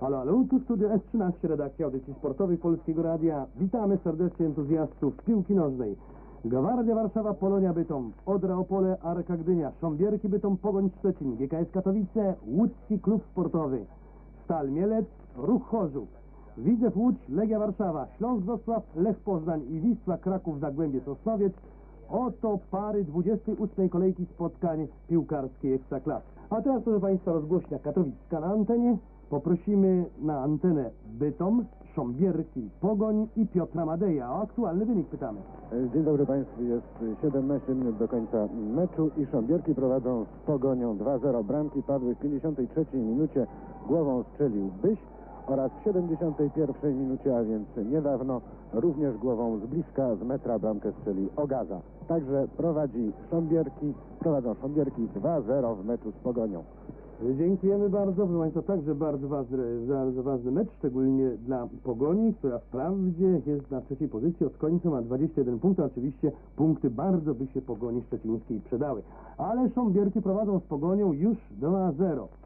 Halo, halo, tu studio S13, redakcja audycji sportowej Polskiego Radia. Witamy serdecznie entuzjastów piłki nożnej. Gwardia Warszawa, Polonia Bytom, Odra Opole, Arka Gdynia, Sząbierki Bytom, Pogoń Szczecin, GKS Katowice, Łódzki Klub Sportowy, Stal Mielec, Ruch Chorzów, Widzew Łódź, Legia Warszawa, Śląsk Wrocław, Lech Poznań i Wisła Kraków Zagłębie Sosnowiec. Oto pary 28 kolejki spotkań piłkarskiej Ekstraklasy. A teraz, proszę Państwa, rozgłośnia katowicka na antenie. Poprosimy na antenę Bytom, Sząbierki, Pogoń i Piotra Madeja. O aktualny wynik pytamy. Dzień dobry Państwu, jest 17 minut do końca meczu i Sząbierki prowadzą z Pogonią 2-0. Bramki padły w 53 minucie, głową strzelił Byś oraz w 71 minucie, a więc niedawno, również głową z bliska, z metra bramkę strzelił Ogaza. Także prowadzi Sząbierki, prowadzą Sząbierki 2-0 w meczu z Pogonią. Dziękujemy bardzo. Proszę Państwa, także bardzo ważny, bardzo ważny mecz, szczególnie dla Pogoni, która wprawdzie jest na trzeciej pozycji, od końca ma 21 punktów. Oczywiście punkty bardzo by się Pogoni Szczecińskiej przydały. Ale Sząbierki prowadzą z Pogonią już 2-0.